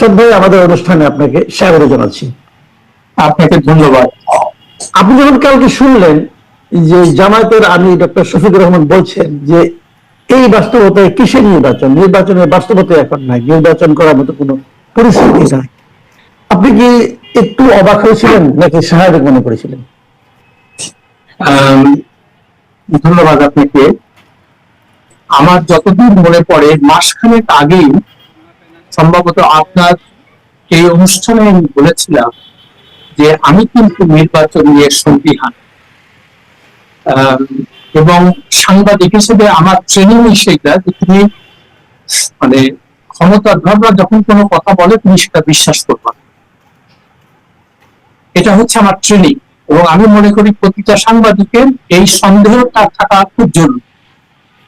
আসাদ ভাই আমাদের অনুষ্ঠানে আপনাকে স্বাগত জানাচ্ছি। আপনাকে ধন্যবাদ। আপনি যখন কালকে শুনলেন যে জামায়াতের আমি ডক্টর শফিকুর রহমান বলছেন যে এই বাস্তবতায় কিসের নির্বাচন? নির্বাচনের বাস্তবতা এখন নাই নির্বাচন করার মতো কোনো পরিস্থিতি নাই। আপনি কি একটু অবাক হয়েছিলেন নাকি স্বাভাবিক মনে করেছিলেন? ধন্যবাদ আপনাকে। আমার যতদূর মনে পড়ে মাসখানেক আগেই সম্ভবত আপনার এই অনুষ্ঠানে আমি বলেছিলাম যে আমি কিন্তু নির্বাচন নিয়ে সন্দিহান। এবং সাংবাদিক হিসেবে আমার ট্রেনিং সেটা যে তুমি মানে ক্ষমতাধররা যখন কোনো কথা বলে, তুমি সেটা বিশ্বাস করবা এটা হচ্ছে আমার ট্রেনিং এবং আমি মনে করি প্রতিটা সাংবাদিকের এই সন্দেহটা থাকা খুব জরুরি।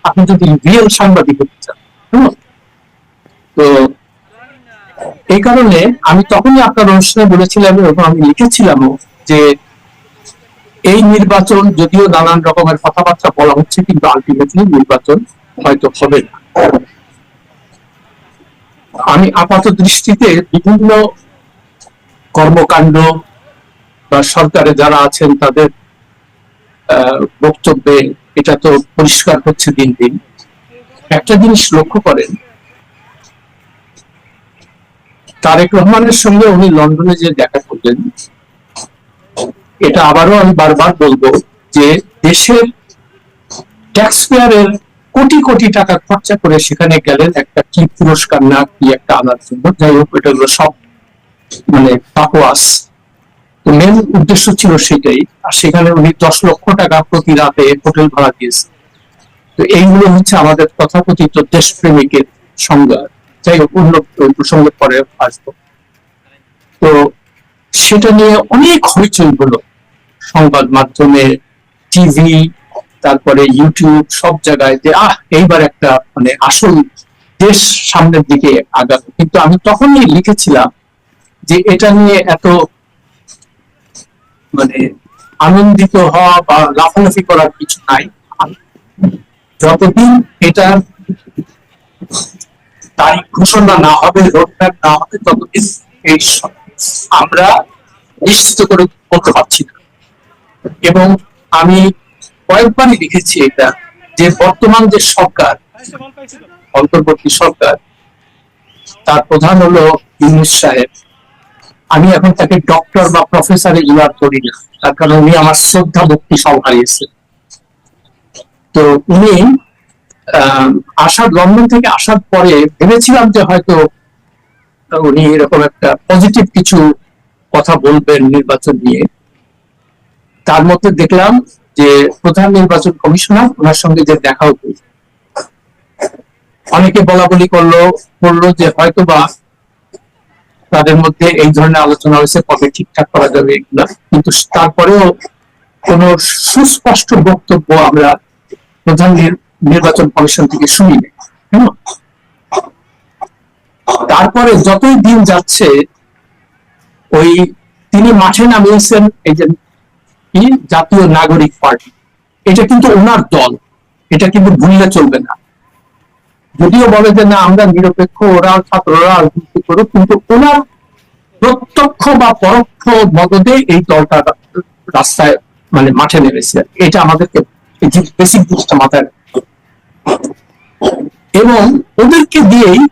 আপনি যদি রিয়েল সাংবাদিক হতে চান? তো এই কারণে আমি তখনই আপনার অনুষ্ঠানে বলেছিলাম এবং আমি লিখেছিলামও যে এই নির্বাচন যদিও নানান রকমের কথাবার্তা বলা হচ্ছে, কিন্তু আলটিমেটলি নির্বাচন হয়তো হবে না। আমি আপাত দৃষ্টিতে বিভিন্ন কর্মকাণ্ড বা সরকারে যারা আছেন তাদের বক্তব্যে এটা তো পরিষ্কার হচ্ছে দিন দিন। একটা জিনিস লক্ষ্য করেন তারেক রহমানের সঙ্গে উনি লন্ডনে যে দেখা করলেন, এটা আবারও আমি বারবার বলব যে দেশের ট্যাক্স পেয়ারের কোটি কোটি টাকা খরচা করে সেখানে গেলেন একটা কি পুরস্কার না কি একটা আনার জন্য যাই হোক, এটা হলো সব মানে পাপোয়াস তো মেন উদ্দেশ্য ছিল সেটাই। আর সেখানে উনি দশ লক্ষ টাকা প্রতি রাতে হোটেল ভাড়া দিয়েছে তো এইগুলো হচ্ছে আমাদের তথাকথিত দেশপ্রেমিকের সংজ্ঞা। যাই হোক, অন্য প্রসঙ্গে পরে আসব। তো সেটা নিয়ে অনেক হইচই হলো। সংবাদ মাধ্যমে, টিভি, তারপরে ইউটিউব, সব জায়গায় যে, আহ, এইবার একটা মানে আসল দেশ সামনের দিকে আগাবে। কিন্তু আমি তখনই লিখেছিলাম যে, এটা নিয়ে এত মানে আনন্দিত হওয়া বা লাফালাফি করার কিছু নাই। যতদিন এটা তারিখ ঘোষণা না হবে রোডম্যাপ না হবে ততদিন এই আমরা নিশ্চিত করে বলতে পারছি না। এবং আমি কয়েকবারই লিখেছি এটা, যে বর্তমান যে সরকার, অন্তর্বর্তী সরকার, তার প্রধান হলো সাহেব। আমি এখন তাকে ডক্টর বা প্রফেসরে ইউয়ার করি না, তার কারণ উনি আমার শ্রদ্ধা ভক্তি সব হারিয়েছে তো উনি আসার লন্ডন থেকে আসার পরে ভেবেছিলাম যে হয়তো উনি এরকম একটা পজিটিভ কিছু কথা বলবেন নির্বাচন নিয়ে। তার মধ্যে দেখলাম যে প্রধান নির্বাচন কমিশনার, ওনার সঙ্গে যে দেখা হতো। অনেকে বলা বলি করল, বলল যে হয়তো বা তাদের মধ্যে এই ধরনের আলোচনা হয়েছে কবে ঠিকঠাক করা যাবে এগুলা কিন্তু তারপরেও কোন সুস্পষ্ট বক্তব্য আমরা প্রধান নির্বাচন কমিশন থেকে শুনিনি? তারপরে যতই দিন যাচ্ছে, ওই তিনি মাঠে নামিয়েছেন এই যে জাতীয় নাগরিক পার্টি এটা কিন্তু ওনার দল, এটা কিন্তু ভুললে চলবে না যদিও বলে যে না, আমরা নিরপেক্ষ, ওরা ছাত্ররা রাজনীতি করুক, কিন্তু ওনার প্রত্যক্ষ বা পরোক্ষ মদদে এই দলটা রাস্তায় মানে মাঠে নেমেছে এটা আমাদেরকে বেসিক জিনিসটা মাথায়। এবং ওদেরকে দিয়েই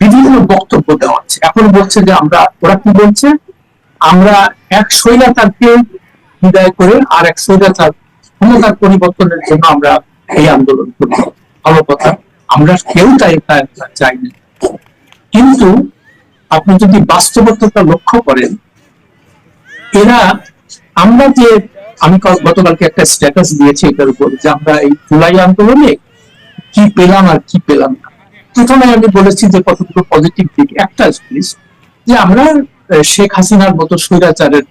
বিভিন্ন বক্তব্য দেওয়া হচ্ছে। এখন বলছে যে আমরা, ওরা কি বলছে? আমরা এক স্বৈরাচারকে বিদায় করে আর এক স্বৈরাচার ক্ষমতার পরিবর্তনের জন্য আমরা এই আন্দোলন করি ভালো কথা, আমরা কেউ তাই চাই না। কিন্তু আপনি যদি বাস্তবতা লক্ষ্য করেন, এরা, আমরা যে, আমি গতকালকে একটা স্ট্যাটাস দিয়েছি এটার উপর যে আমরা এই জুলাই আন্দোলনে কি পেলাম আর কি পেলাম না। প্রথমে আমি বলেছি যে কতগুলো পজিটিভ দিক। একটা জিনিস যে আমরা শেখ হাসিনার মতো স্বৈরাচারের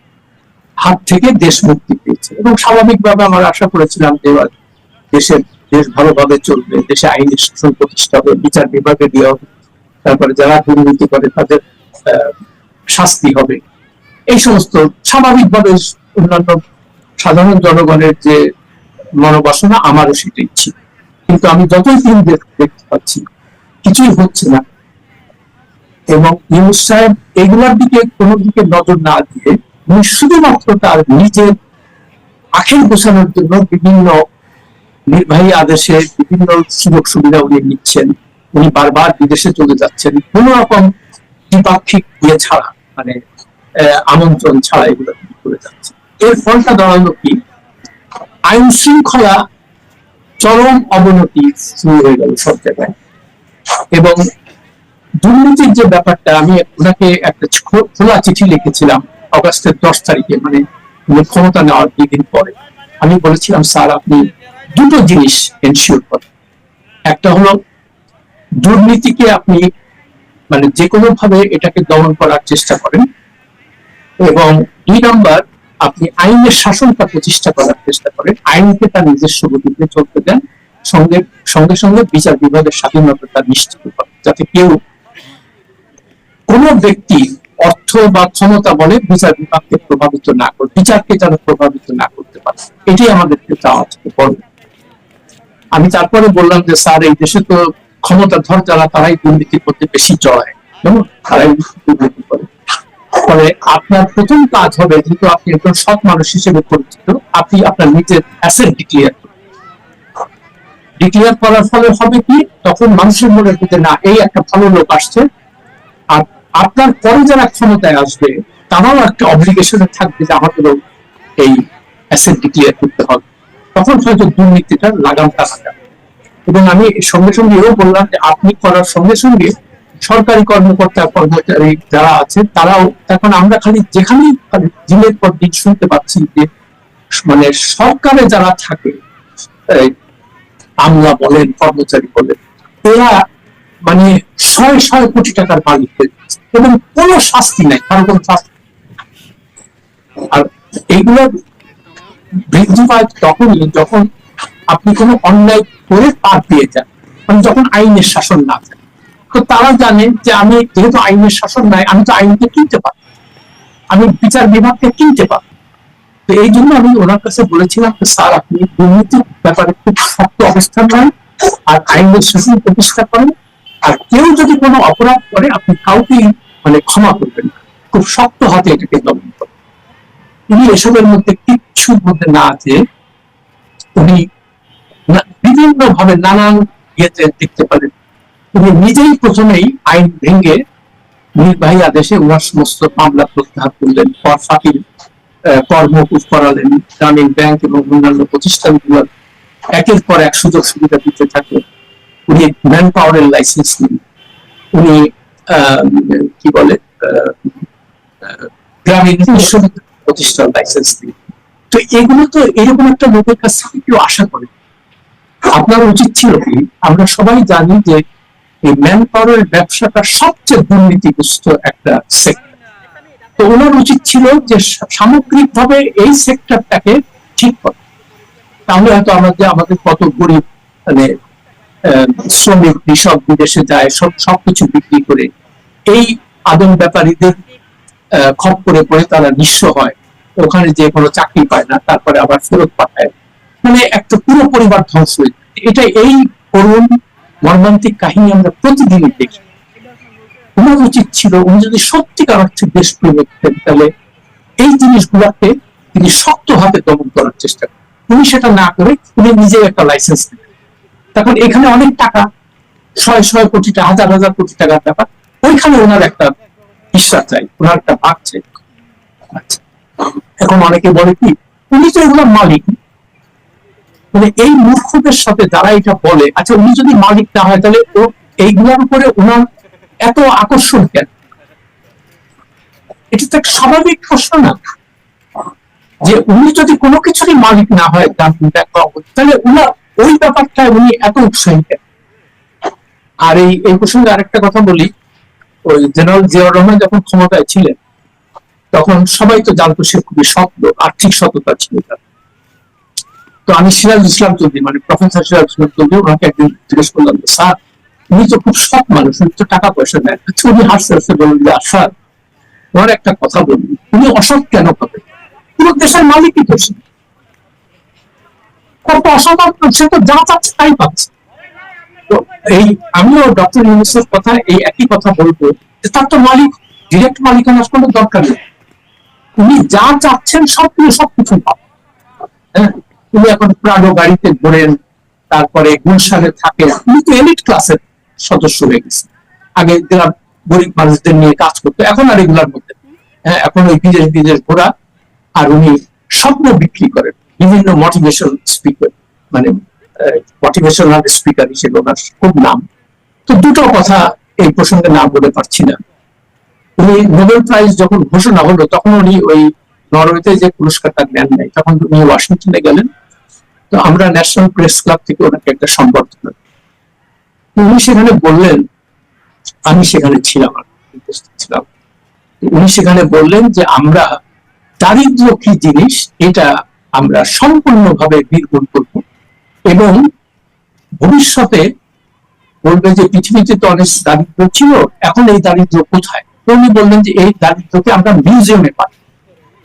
হাত থেকে দেশ মুক্তি পেয়েছে এবং স্বাভাবিকভাবে আমরা আশা করেছিলাম যে দেশের, দেশ ভালোভাবে চলবে, দেশে আইন শাসন প্রতিষ্ঠা হবে, বিচার বিভাগে দেওয়া হবে, তারপরে যারা দুর্নীতি করে তাদের শাস্তি হবে। এই সমস্ত স্বাভাবিকভাবে অন্যান্য সাধারণ জনগণের যে মনোবাসনা, আমারও সেটাই ছিল। কিন্তু আমি যতই দিন দেখতে পাচ্ছি, কিছুই হচ্ছে না। এবং ইউনুস সাহেব এগুলোর দিকে কোনো দিকে নজর না দিয়ে উনি শুধুমাত্র তার নিজের আখের গোছানোর জন্য বিভিন্ন নির্বাহী আদেশে বিভিন্ন সুযোগ সুবিধা উনি নিচ্ছেন। উনি বারবার বিদেশে চলে যাচ্ছেন। কোন রকম দ্বিপাক্ষিক ইয়ে ছাড়া মানে আমন্ত্রণ ছাড়া এগুলো করে যাচ্ছে এর ফলটা দাঁড়াল কি? আইন শৃঙ্খলা চরম অবনতি শুরু হয়ে গেল সব জায়গায়। এবং দুর্নীতির যে ব্যাপারটা, আমি ওনাকে একটা খোলা চিঠি লিখেছিলাম অগাস্টের দশ তারিখে মানে ক্ষমতা নেওয়ার দুই দিন পরে। আমি বলেছিলাম, স্যার, আপনি দুটো জিনিস এনশিওর করেন। একটা হলো, দুর্নীতিকে আপনি মানে যে কোনো ভাবে এটাকে দমন করার চেষ্টা করেন এবং দুই নম্বর আপনি আইনের শাসনটা প্রতিষ্ঠা করার চেষ্টা করেন, আইনকে তার নিজস্ব গতিতে চলতে দেন, সঙ্গে সঙ্গে সঙ্গে বিচার বিভাগের স্বাধীনতা নিশ্চিত করেন, যাতে কেউ কোন ব্যক্তি অর্থ বা ক্ষমতা বলে বিচার বিভাগকে প্রভাবিত না করে, বিচারকে যেন প্রভাবিত না করতে পারে। এটাই আমাদেরকে চাওয়া থেকে বড় আমি তারপরে বললাম যে, স্যার, এই দেশে তো ক্ষমতাধর যারা, তারাই দুর্নীতি করতে বেশি কেমন তারাই দুর্নীতি করে। ফলে আপনার প্রথম কাজ হবে যেহেতু আপনি একজন সৎ মানুষ হিসেবে পরিচিত। আপনি আপনার নিজের অ্যাসেট ডিক্লিয়ার ডিক্লিয়ার করার ফলে হবে কি? তখন মানুষের মনে হতে না, এই একটা ভালো লোক আসছে। আর আপনার পরে যারা ক্ষমতায় আসবে, তারাও একটা অব্লিগেশনে থাকবে যে আমাদেরও এই অ্যাসেট ডিক্লিয়ার করতে হবে। তখন হয়তো দুর্নীতিটা লাগামটা লাগাবে এবং আমি সঙ্গে সঙ্গে এও বললাম যে আপনি করার সঙ্গে সঙ্গে সরকারি কর্মকর্তা, কর্মচারী যারা আছে, তারাও এখন আমরা খালি যেখানেই দিনের পর দিন শুনতে পাচ্ছি যে মানে সরকারে যারা থাকে আমলা বলেন, কর্মচারী বলেন, এরা মানে ছয় ছয় কোটি টাকার মালিক। এবং কোনো শাস্তি নাই, কারও কোনো শাস্তি আর এইগুলো বৃদ্ধি পায় তখনই যখন আপনি কোনো অন্যায় করে পার পেয়ে যান মানে যখন আইনের শাসন না থাকে তো তারা জানে যে আমি যেহেতু আইনের শাসন নাই, আমি তো আইনকে কিনতে পারি আমি বিচার বিভাগকে কিনতে পারি তো এই জন্য আমি ওনার কাছে বলেছিলাম যে, স্যার, আপনি দুর্নীতির ব্যাপারে খুব শক্ত অবস্থান নেন আর আইনের শাসন প্রতিষ্ঠা করেন। আর কেউ যদি কোনো অপরাধ করে, আপনি কাউকেই মানে ক্ষমা করবেন। খুব শক্ত হাতে এটাকে দমন করেন। তিনি এসবের মধ্যে কিচ্ছুর মধ্যে না আছে উনি বিভিন্ন ভাবে নানান ইয়েতে দেখতে পারেন। উনি নিজেই প্রথমেই আইন ভেঙে নির্বাহী আদেশে ওনার সমস্ত মামলা প্রত্যাহার করলেন কর ফাঁকির কর করালেন, গ্রামীণ ব্যাংক এবং অন্যান্য প্রতিষ্ঠানগুলো একের পর এক সুযোগ সুবিধা দিতে থাকলেন। উনি ম্যান পাওয়ারের লাইসেন্স নিন। উনি কি বলে গ্রামীণ বিশ্ববিদ্যালয় প্রতিষ্ঠান লাইসেন্স নিন। তো এগুলো তো এরকম একটা লোকের কাছ থেকে কেউ আশা করে। আপনার উচিত ছিল কি? আমরা সবাই জানি যে এই ম্যান পাওয়ারের ব্যবসাটা সবচেয়ে দুর্নীতিগ্রস্ত একটা সেক্টর তো ওনার উচিত ছিল যে সামগ্রিক ভাবে এই সেক্টরটাকে ঠিক করা। তাহলে হয়তো আমরা যে আমাদের কত গরিব মানে শ্রমিক কৃষক বিদেশে যায় সব সবকিছু বিক্রি করে এই আদম ব্যাপারীদের আহ, করে পড়ে তারা নিঃস্ব হয়। ওখানে যে কোনো চাকরি পায় না তারপরে আবার ফেরত পাঠায়। মানে একটা পুরো পরিবার ধ্বংস হয়ে যায়। এটা এই করুণ মর্মান্তিক কাহিনী আমরা প্রতিদিনই দেখি। ওনার উচিত ছিল, উনি যদি সত্যিকার অর্থে দেশপ্রেমিক হতেন তাহলে এই জিনিসগুলোকে তিনি শক্ত হাতে দমন করার চেষ্টা উনি সেটা না করে উনি নিজে একটা লাইসেন্স তখন এখানে অনেক টাকা ছয় ছয় কোটি টাকা, হাজার হাজার কোটি টাকার ব্যাপার, ওইখানে ওনার একটা বিশ্বাস চাই, ওনার একটা ভাগ চাই। আচ্ছা এখন অনেকে বলে কি, উনি তো এগুলোর মালিক। মানে এই মূর্খদের সাথে যারা এটা বলে আচ্ছা উনি যদি মালিক না হয়, তাহলে ও এইগুলোর উপরে ওনার এত আকর্ষণ কেন? এটা তো স্বাভাবিক প্রশ্ন না। যে উনি যদি কোনো কিছুরই মালিক না হয় তাহলে উনার ওই ব্যাপারটায় উনি এত উৎসাহী কেন? আর এই এই প্রসঙ্গে আরেকটা কথা বলি। ওই জেনারেল জিয়াউর রহমান যখন ক্ষমতায় ছিলেন, তখন সবাই তো জানতো সে খুবই সৎ আর্থিক সততা ছিল তার। তো আমি সিরাজ ইসলাম চৌধুরী মানে প্রফেসর সিরাজ ইসলাম চৌধুরী ওনাকে একদিন জিজ্ঞেস করলাম স্যার উনি তো খুব সৎ মানুষ উনি তো টাকা পয়সা নেন আচ্ছা, উনি হাসতে হাসতে বললেন যে স্যার তোমার একটা কথা বলুন উনি অসৎ কেন হবে? পুরো দেশের মালিকই তো। কত সে তো যা চাচ্ছে তাই পাচ্ছে। তো এই আমিও ডক্টর কথা এই একই কথা বলব যে তার তো মালিক ডিরেক্ট মালিকানার কোনো দরকার নেই। উনি যা চাচ্ছেন সবগুলো সবকিছু পাবেন। হ্যাঁ? উনি এখন প্রাডো গাড়িতে ঘোরেন তারপরে গুলশানে থাকেন উনি তো এলিট ক্লাসের সদস্য হয়ে গেছে। আগে যারা গরিব মানুষদের নিয়ে কাজ করতো, এখন আর এগুলার মধ্যে হ্যাঁ এখন ওই বিদেশ বিদেশ ঘোরা আর উনি স্বপ্ন বিক্রি করেন। বিভিন্ন মোটিভেশন স্পিকার মানে মোটিভেশনাল স্পিকার হিসেবে ওনার খুব নাম। তো দুটো কথা এই প্রসঙ্গে না বলে পারছি না। উনি নোবেল প্রাইজ যখন ঘোষণা হলো, তখন উনি ওই নরওয়েতে যে পুরস্কারটা নেন নাই, তখন উনি ওয়াশিংটনে গেলেন। তো আমরা ন্যাশনাল প্রেস ক্লাব থেকে ওনাকে একটা সম্বর্ধনা উনি সেখানে বললেন, আমি সেখানে ছিলাম উপস্থিত ছিলাম। উনি সেখানে বললেন যে আমরা দারিদ্র কি জিনিস, এটা আমরা সম্পূর্ণভাবে নির্মূল করব এবং ভবিষ্যতে বলবে যে পৃথিবীতে তো অনেক দারিদ্র ছিল, এখন এই দারিদ্র কোথায়? উনি বললেন যে এই দারিদ্রকে আমরা মিউজিয়ামে পাই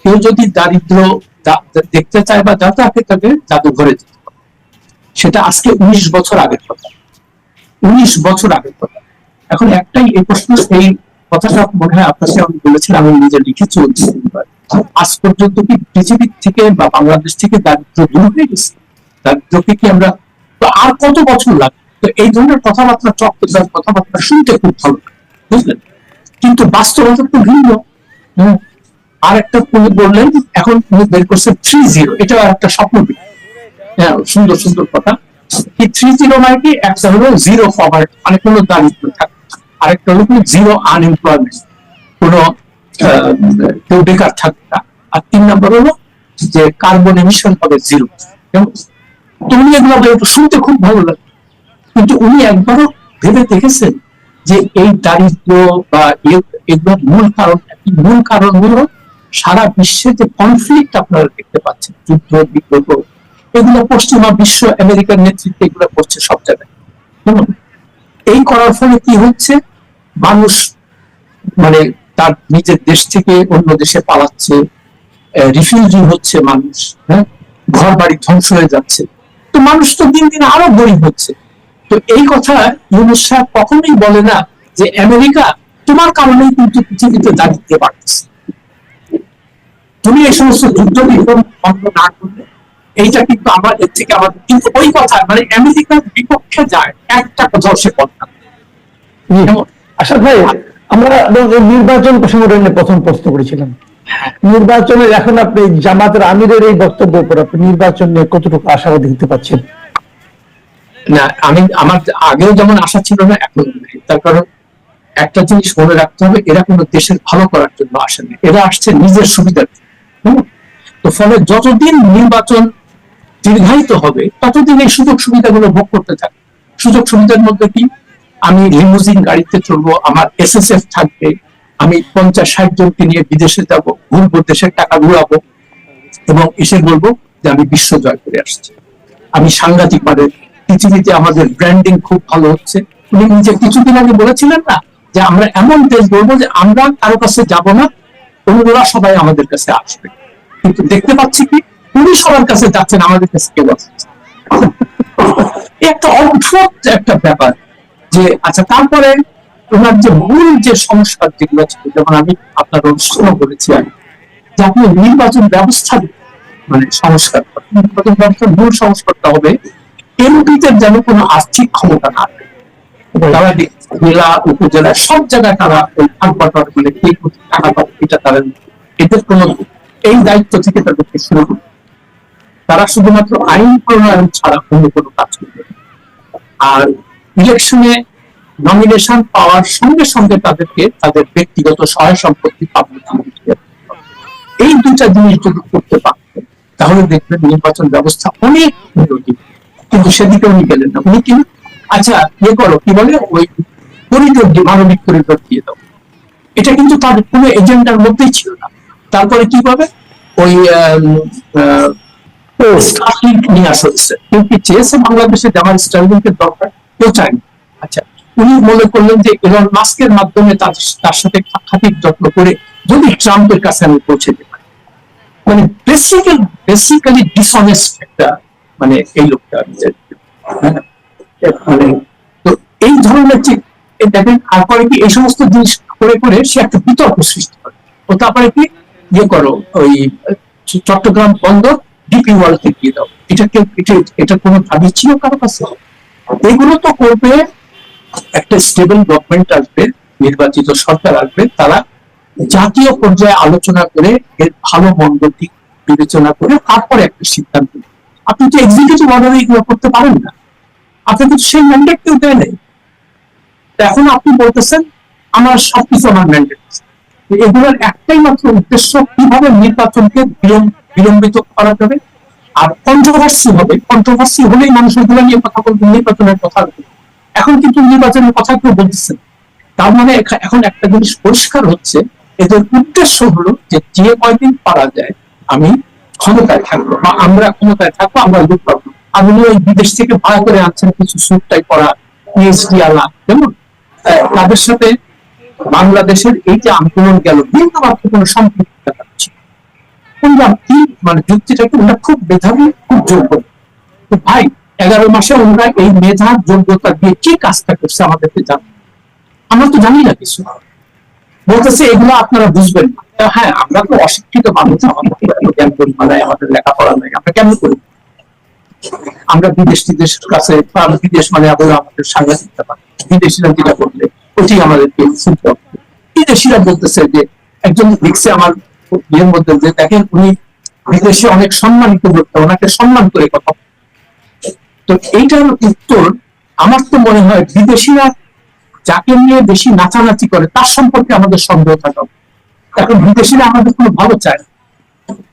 কেউ যদি দারিদ্র দেখতে চায় বা যাতে তাকে তাকে জাদুঘরে যেতে সেটা আজকে উনিশ বছর আগের কথা। উনিশ বছর আগের কথা। এখন একটাই এই প্রশ্ন এই কথাটা মনে হয় আপনার সাথে আমি বলেছিলাম আমি নিজে ওই তিনবার। আজ পর্যন্ত কি পৃথিবীর থেকে বা বাংলাদেশ থেকে দারিদ্র দূর হয়ে গেছে? দারিদ্রকে কি আমরা তো আর কত বছর লাগবে তো এই ধরনের কথাবার্তা চক্রদার কথাবার্তা শুনতে খুব ভালো বুঝলেন? কিন্তু বাস্তবতা তো ভিন্ন। আর একটা উনি বললেন, এখন উনি বের করছে থ্রি জিরো এটা একটা স্বপ্ন। হ্যাঁ সুন্দর সুন্দর কথা। কি থ্রি জিরো মানে কি? একটা হলো জিরো মানে কোনো দারিদ্র থাকবে না। আরেকটা হলো জিরো আনএমপ্লয়মেন্ট কোনো কেউ বেকার থাকবে না। আর তিন নম্বর হলো যে কার্বন এমিশন হবে জিরো তো উনি এগুলো শুনতে খুব ভালো লাগে। কিন্তু উনি একবারও ভেবে দেখেছেন যে এই দারিদ্র বা এগুলোর মূল কারণ মূল কারণ হলো সারা বিশ্বে যে কনফ্লিক্ট আপনারা দেখতে পাচ্ছেন, যুদ্ধ বিগ্রহ এগুলো পশ্চিমা বিশ্ব, আমেরিকার নেতৃত্বে এগুলো করছে সব জায়গায়। এই করার ফলে কি হচ্ছে? মানুষ মানে তার নিজের দেশ থেকে অন্য দেশে পালাচ্ছে রিফিউজি হচ্ছে মানুষ হ্যাঁ? ঘর বাড়ি ধ্বংস হয়ে যাচ্ছে। তো মানুষ তো দিন দিন আরও গরিব হচ্ছে। তো এই কথা ইউনুস কখনোই বলে না যে আমেরিকা তোমার কারণেই কিন্তু পৃথিবীতে দাঁড়িয়ে পারতেছে তুমি এই সমস্ত যুদ্ধ বিগ্রহ বন্ধ না করলে এইটা কিন্তু আমার এর থেকে আমার কিন্তু ওই কথা মানে আমেরিকার বিপক্ষে যায় একটা কথাও সে। যেমন- আশা ভাই আমরা নির্বাচন নিয়ে প্রথম প্রশ্ন করেছিলাম। নির্বাচনের এখন আপনি জামাতের আমিরের এই বক্তব্য উপর আপনি নির্বাচন নিয়ে কতটুকু আশাবাদী হতে পারছেন? না আমি আমার আগেও যেমন আশা ছিল না এখন তার কারণ একটা জিনিস মনে রাখতে হবে এরা কোনো দেশের ভালো করার জন্য আসেনি এরা আসছে নিজের সুবিধার জন্য। তো ফলে যতদিন নির্বাচন দীর্ঘায়িত হবে, ততদিন এই সুযোগ সুবিধাগুলো ভোগ করতে থাকবে। সুযোগ সুবিধার মধ্যে কি? আমি লিমুজিন গাড়িতে চলবো আমার এসএসএফ থাকবে, আমি পঞ্চাশ, ষাট জনকে নিয়ে বিদেশে যাব, ঘুরবো, দেশের টাকা ঘুরাবো এবং এসে বলব যে আমি বিশ্ব জয় করে আসছি। আমি সাংঘাতিক মানে পৃথিবীতে আমাদের ব্র্যান্ডিং খুব ভালো হচ্ছে। উনি নিজে কিছুদিন আগে বলেছিলেন না যে আমরা এমন দেশ বলব যে আমরা কারও কাছে যাব না অন্যরা সবাই আমাদের কাছে আসবে। কিন্তু দেখতে পাচ্ছি কি? উনি সবার কাছে যাচ্ছেন আমাদের কাছে কেউ আসছে একটা অদ্ভুত একটা ব্যাপার যে আচ্ছা তারপরে ওনার যে মূল যে সংস্কার যেগুলো ছিল যেমন আমি আপনার অনুষ্ঠানও বলেছি আমি যে আপনি নির্বাচন ব্যবস্থা মানে সংস্কার। নির্বাচন ব্যবস্থার মূল সংস্কারটা হবে, এমপিদের যেন কোনো আর্থিক ক্ষমতা না তারা জেলা উপজেলা সব জায়গায় তারা ওই ভাগ বাটোয়ারা মানে কে টাকা পাবে এটা তারা এদের কোনো এই দায়িত্ব থেকে তাদেরকে শুরু করবে তারা শুধুমাত্র আইন প্রণয়ন ছাড়া অন্য কোনো কাজ করবে আর ইলেকশনে নমিনেশন পাওয়ার সঙ্গে সঙ্গে তাদেরকে তাদের ব্যক্তিগত সহায় সম্পত্তি পাবলিক এই দুটা জিনিস যদি করতে পারতেন তাহলে দেখবেন নির্বাচন ব্যবস্থা অনেক উন্নতি কিন্তু সেদিকে উনি গেলেন না। উনি কি আচ্ছা ইয়ে করো, কি বলে? ওই করিডোর মানবিক করিডোর দিয়ে দাও। এটা কিন্তু তার কোনো এজেন্ডার মধ্যেই ছিল না। তারপরে কি পাবে? ওই স্টার্লিংক নিয়ে আসা হচ্ছে কেউ কি চেয়েছে বাংলাদেশে স্টার্লিংকের দরকার? কেউ চায়নি। আচ্ছা উনি মনে করলেন যে এলন মাস্কের মাধ্যমে তার তার সাথে খাতির যত্ন করে যদি ট্রাম্পের কাছে আমি পৌঁছে দিতে পারি মানে বেসিক্যাল বেসিক্যালি ডিসঅনেস্ট একটা মানে এই লোকটা। মানে এই ধরনের যে দেখেন, আর পরে কি এই সমস্ত জিনিস করে করে সে একটা বিতর্ক সৃষ্টি করে। ও তারপরে কি? ইয়ে করো, ওই চট্টগ্রাম বন্দর ডিপি ওয়ার্ল্ডকে দিয়ে দাও। এটা কে এটা কোনো দাবি ছিল কারও কাছে? এগুলো তো করবে একটা স্টেবল গভর্নমেন্ট আসবে, নির্বাচিত সরকার আসবে, তারা জাতীয় পর্যায়ে আলোচনা করে, এর ভালো মন্দ দিক বিবেচনা করে তারপরে একটা সিদ্ধান্ত। আপনি তো এক্সিকিউটিভ অর্ডারে এগুলো করতে পারেন না। আপনি কিন্তু সেই ম্যান্ডেট কেউ দেয় নেই। এখন আপনি বলতেছেন আমার সবকিছু আমার ম্যান্ডেট এগুলোর একটাই মাত্র উদ্দেশ্য কীভাবে নির্বাচনকে বিলম্বিত করা যাবে। আর কন্ট্রোভার্সি হবে। কন্ট্রোভার্সি হলেই মানুষ এগুলো নিয়ে কথা বলবে নির্বাচনের কথা এখন কিন্তু নির্বাচনের কথা কেউ বলতেছেন তার মানে এখন একটা জিনিস পরিষ্কার হচ্ছে এদের উদ্দেশ্য হলো যে যে কয়দিন পারা যায় আমি ক্ষমতায় থাকব বা আমরা ক্ষমতায় থাকব আমরা লুট পাবো। আপনি ওই বিদেশ থেকে ভাড়া করে আনছেন কিছু সুটটাই করা পিএইচডি আলা আহ, তাদের সাথে বাংলাদেশের এই যে আন্দোলন গেল মাত্র কোনো সম্পৃক্ত থাকছে কিন্তু কি মানে ওরা খুব মেধাবী, খুব যোগ্য। তো ভাই, এগারো মাসে ওরা এই মেধার যোগ্যতা দিয়ে কি কাজটা করছে আমাদেরকে জান আমরা তো জানি না কিছু। বলতেছে, এগুলো আপনারা বুঝবেন না। হ্যাঁ আমরা তো অশিক্ষিত মানুষ, আমাদের জ্ঞান পরিমাণ আমাদের লেখাপড়া নাই। আমরা কেমন করি? আমরা বিদেশ টিদেশের কাছে বিদেশ মানে আমরা আমাদের সাংঘাতিকতা পাই বিদেশিরা যেটা করলে ওটি আমাদেরকে বিদেশিরা বলতেছে যে, একজন লিখছে আমার ইয়ের মধ্যে যে, দেখেন উনি বিদেশে অনেক সম্মানিত করতে ওনাকে সম্মান করে কথা। তো এইটার উত্তর আমার তো মনে হয় বিদেশিরা যাকে নিয়ে বেশি নাচানাচি করে, তার সম্পর্কে আমাদের সন্দেহ থাকা। এখন বিদেশিরা আমাদের কোনো ভালো চায়।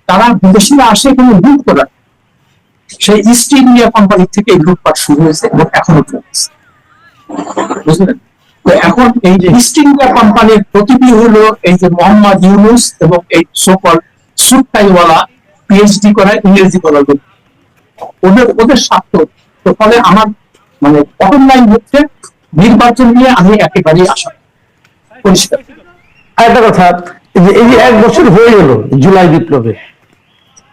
তারা বিদেশিরা আসে এখানে লুট করার সেই ইস্ট ইন্ডিয়া কোম্পানি থেকে এই লুটপাট শুরু হয়েছে এবং এখনও চলছে। তো এখন এই যে ইস্ট ইন্ডিয়া কোম্পানির প্রতিনিধি হলো এই যে মোহাম্মদ ইউনুস এবং এই সকল সুটটাইওয়ালা পিএইচডি করা ইংরেজি বলা লোক। ওদের ওদের স্বার্থ। তো ফলে আমার মানে বটম লাইন হচ্ছে নির্বাচন নিয়ে আমি একেবারেই আসা করি। পরিষ্কার আরেকটা কথা এই যে এক বছর হয়ে গেল জুলাই বিপ্লবে।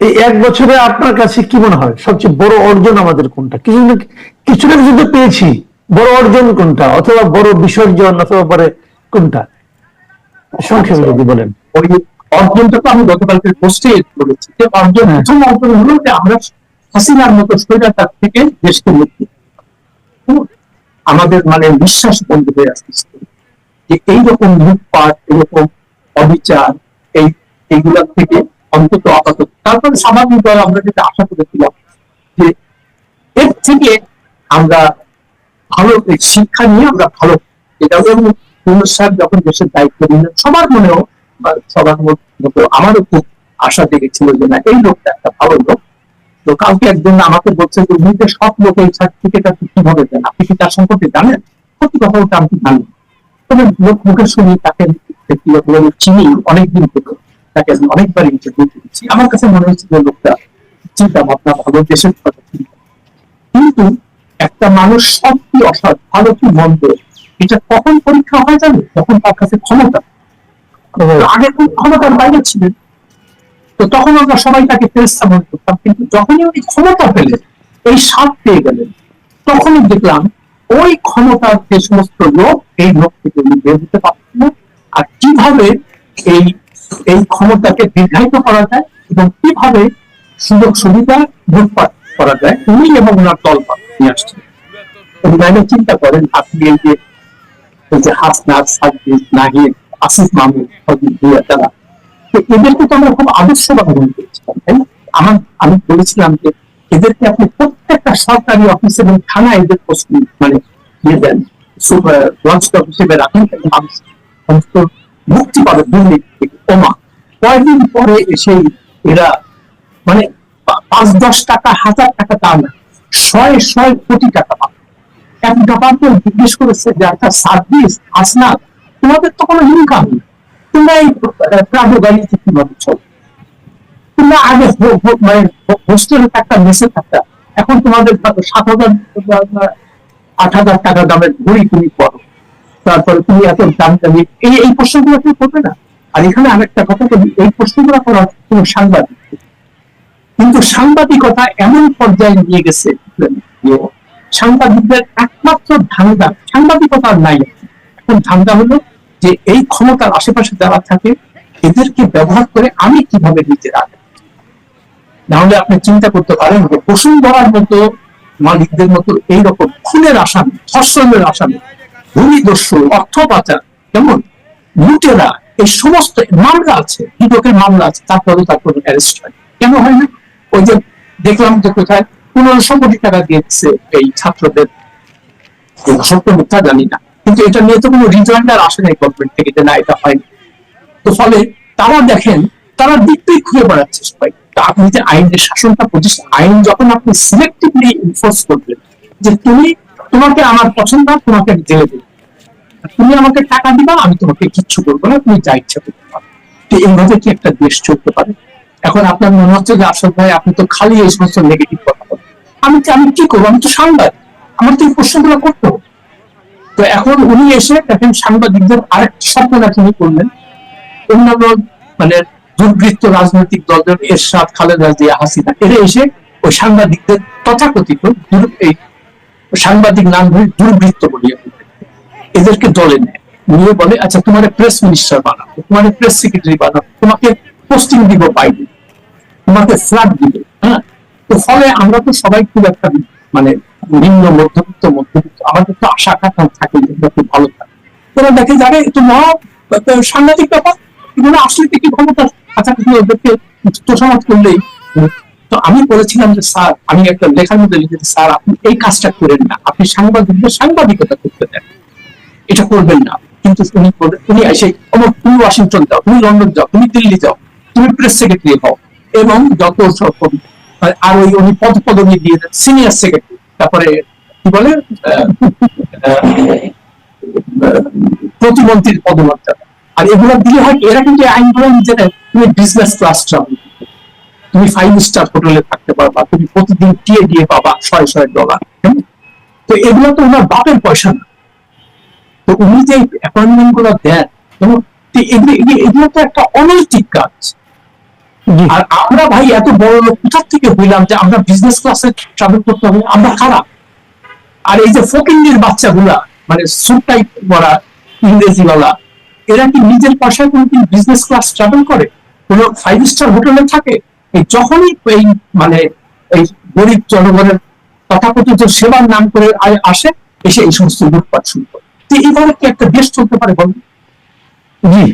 এই এক বছরে আপনার কাছে কি মনে হয়? সবচেয়ে বড় অর্জন আমাদের কোনটা? কিছু না কিছু না কিছু তো পেয়েছি। বড় অর্জন কোনটা? অথবা বড় বিসর্জন অথবা বড় কোনটা? সংক্ষেপে যদি বলেন। ওই অর্জনটা তো আমি গতকালকে পোস্টে বলেছি যে অর্জন হ্যাঁ। প্রথম অর্জন হলো যে আমরা হাসিনার মতো স্বৈরাচার থেকে দেশকে মুক্তি আমাদের মানে বিশ্বাস বন্ধ হয়ে আসতেছে। যে এইরকম লুটপাট এরকম অবিচার এই এইগুলা থেকে অন্তত আপাতত তারপরে স্বাভাবিকভাবে আমরা যেটা আশা করেছিলাম যে এর থেকে আমরা ভালো শিক্ষা নিয়ে আমরা ভালো। এটা এবং ইউনুস সাহেব যখন দেশের দায়িত্ব নিলেন সবার মনেও সবার মতো আমারও খুব আশা দেখেছিল যে না, এই লোকটা একটা ভালো লোক। তো কালকে একজন আমাকে বলছে যে, উনি যে সব লোক, এই সার্টিফিকেট আপনি কীভাবে দেন আপনি কি তার সম্পর্কে জানেন? সত্যি কথা বলতে আমি জানি তবে লোক মুখে শুনি, তাকে চিনি অনেকদিন থেকে। তাকে আমি অনেকবার ইন্টারভিউ করেছি। আমার কাছে মনে হচ্ছে যে লোকটা চিন্তা ভাবনা ভালো দেশের কথা কিন্তু একটা মানুষ সব কি অসৎ ভালো কি মন্দ এটা কখন পরীক্ষা হয় জানে তখন তার কাছে ক্ষমতা। আগে খুব ক্ষমতার বাইরে ছিলেন। তো তখন আমরা সবাই তাকে ফেরেস্তা মনে করতাম কিন্তু যখনই উনি ক্ষমতা পেলেন এই স্বাদ পেয়ে গেলেন তখনই দেখলাম ওই ক্ষমতার যে সমস্ত লোক এই লোক থেকে উনি বের হতে পারছেন না। আর কীভাবে এই এই ক্ষমতাকে দীর্ঘায়িত করা যায় এবং কীভাবে সুযোগ সুবিধা লুটপাট করা যায় উনি এবং ওনার দল নিয়ে আসছেন এবং চিন্তা করেন, আপনি এই যে এই যে হাসনাত সাদ্দিক নাহিদ, আসিফ মাহমুদ তারা এদেরকে তো আমরা খুব আদর্শবান মনে করেছিলাম, তাই? আমার আমি বলেছিলাম যে এদেরকে আপনি প্রত্যেকটা সরকারি অফিস এবং থানায় এদের মানে দিয়ে দেন ওয়ানস্টপ হিসেবে রাখেন মানুষ মুক্তি পাবে কয়েকদিন পরে এসে এরা মানে পাঁচ, দশ টাকা, হাজার টাকা তা না শয়ে শয়ে কোটি টাকা পাবে। এক ডিপার্টমেন্ট জিজ্ঞেস করেছে যে একটা সার্ভিস আসনা তোমাদের তো কোনো ইনকাম নেই। তোমরা এই প্রাণী গাড়িতে কীভাবে চলো তোমরা আগে মানে হোস্টেলে একটা মেসে থাকতা এখন তোমাদের সাত হাজার, আট হাজার টাকা দামের ঘড়ি তুমি করো তারপরে তুমি এত দাম দামি এই এই প্রশ্নগুলো তুমি করবে না। আর এখানে আরেকটা কথা বলি, এই প্রশ্নগুলো করার কোনো সাংবাদিক। কিন্তু সাংবাদিকতা এমন পর্যায়ে নিয়ে গেছে সাংবাদিকদের একমাত্র ধান্দা, সাংবাদিকতা আর নাই। এখন ধান্দা হলো যে এই ক্ষমতার আশেপাশে যারা থাকে, এদেরকে ব্যবহার করে আমি কীভাবে নিচে রাখব নাহলে আপনি চিন্তা করতে পারেন যে বসুন্ধরার মতো মালিকদের মতো এইরকম খুনের আসামি, ধর্ষণের আসামি ভূমিদস্যু অর্থ পাচার কেমন? লুটেরা, এই সমস্ত মামলা আছে দুদকের মামলা আছে, তারপরেও তার কোনো অ্যারেস্ট হয় কেন হয় না ওই যে দেখলাম যে কোথায় পনেরোশো কোটি টাকা দিয়েছে এই ছাত্রদের। সত্য মিথ্যা জানি না। কিন্তু এটা নিয়ে তো কোনো রিজয়েন্ডার আসে নাই গভর্নমেন্ট থেকে যে না, এটা হয়নি। তো ফলে তারা দেখেন, তারা দিকটাই খুঁজে বেড়াচ্ছে সবাই। আপনি যে আইনের শাসনটা প্রতিষ্ঠা আইন যখন আপনি সিলেক্টিভলি এনফোর্স করবেন, যে তুমি তোমাকে আমার পছন্দ, তোমাকে আমি জেলে দেবো। তুমি আমাকে টাকা দিবা, আমি তোমাকে কিচ্ছু করব না, তুমি যা ইচ্ছা করতে পারো। তো এইভাবে কি একটা দেশ চলতে পারে? এখন আপনার মনে হচ্ছে যে, আসল ভাই, আপনি তো খালি এই সমস্ত নেগেটিভ কথা বলেন। আমি আমি কি করব? আমি তো সাংবাদিক। আমার তো এই প্রশ্নগুলো করতে তো এখন উনি এসে দেখেন সাংবাদিকদের আরেকটা স্বপ্ন তিনি করলেন। অন্যান্য মানে দুর্বৃত্ত রাজনৈতিক দলদের, এরশাদ, খালেদা জিয়া, হাসিনা, এরা এসে ওই সাংবাদিকদের তথাকথিত, এই সাংবাদিক নাম ধরে দুর্বৃত্ত বলে। এদেরকে দলে নেয়। নিয়ে বলে আচ্ছা তোমার প্রেস মিনিস্টার বানাবো তোমার প্রেস সেক্রেটারি বানাবো তোমাকে পোস্টিং দিব পাইবে তোমাকে ফ্ল্যাট দিব হ্যাঁ? তো ফলে আমরা তো সবাই খুব একটা মানে নিম্ন মধ্যবিত্ত মধ্যবিত্ত। আমাদের তো আশা আকাঙ্ক্ষা থাকে খুব ভালো থাকে ওরা দেখে যাবে, একটু মহা সাংঘাতিক ব্যাপার। এগুলো আসলে কি ক্ষমতা? কাছাকাছি ওদেরকে তোষামত করলেই তো আমি বলেছিলাম যে, স্যার, আমি একটা লেখার মধ্যে লিখেছি, স্যার, আপনি এই কাজটা করেন না। আপনি সাংবাদিকদের সাংবাদিকতা করতে দেন, এটা করবেন না। কিন্তু উনি উনি এসে অমর তুমি ওয়াশিংটন যাও, তুমি লন্ডন যাও, তুমি দিল্লি যাও, তুমি প্রেস সেক্রেটারি হও। এবং যত সব আর ওই উনি পদ পদবি দিয়ে দেন, সিনিয়র সেক্রেটারি। তারপরে কি বলে প্রতিমন্ত্রীর পদমর্যাদা। আর এগুলো দিলে হয় এরা কিন্তু আইনগুলো নিজেরা তুমি বিজনেস ক্লাস ট্রাভেল তুমি ফাইভ স্টার হোটেলে থাকতে পারবা তুমি প্রতিদিন টিয়ে দিয়ে পাবা ছয় ছয় ডলার তো এগুলো তো ওনার বাপের পয়সা না। তো উনি যে অ্যাপয়েন্টমেন্টগুলো দেন এগুলো তো একটা অনৈতিক কাজ। আর আমরা ভাই এত বড় লোক কোথা থেকে হইলাম যে আমরা বিজনেস ক্লাসে ট্রাভেল করতে হবে? আমরা খারাপ। আর এই যে ফকিন্ডির বাচ্চাগুলা মানে সুটটাই পরা ইংরেজিওয়ালা এরা কি নিজের পয়সায় কোনদিন বিজনেস ক্লাস ট্রাভেল করে? কোন ফাইভ স্টার হোটেলে থাকে? যখনই এই মানে এই গরিব জনগণের তথাকথিত সেবার নাম করে আসে, এসে এই সমস্ত লুটপাট শুরু করে। তো এইভাবে কি একটা দেশ চলতে পারে বলুন? জি,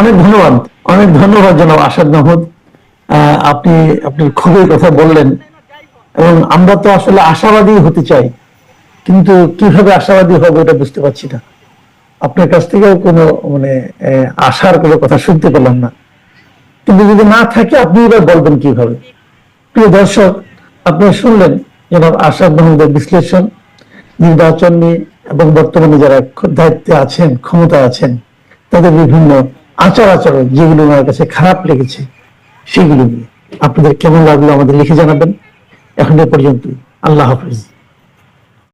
অনেক ধন্যবাদ অনেক ধন্যবাদ জনাব আসাদ মাহমুদ। আপনি আপনার খুবই কথা বললেন, এবং আমরা তো আসলে আশাবাদী হতে চাই, কিন্তু কীভাবে আশাবাদী হবে এটা বুঝতে পারছি না। আপনার কাছ থেকেও কোনো মানে আশার কোনো কথা শুনতে পেলাম না। কিন্তু যদি না থাকে, আপনি এবার বলবেন কীভাবে? প্রিয় দর্শক আপনারা শুনলেন জনাব আসাদ মাহমুদের বিশ্লেষণ, নির্বাচন নিয়ে এবং বর্তমানে যারা দায়িত্বে আছেন, ক্ষমতায় আছেন, তাদের বিভিন্ন আচার আচরণ যেগুলো ওনার কাছে খারাপ লেগেছে, সেগুলো নিয়ে। আপনাদের কেমন লাগল আমাদের লিখে জানাবেন? এখন এ পর্যন্ত আল্লাহ হাফিজ।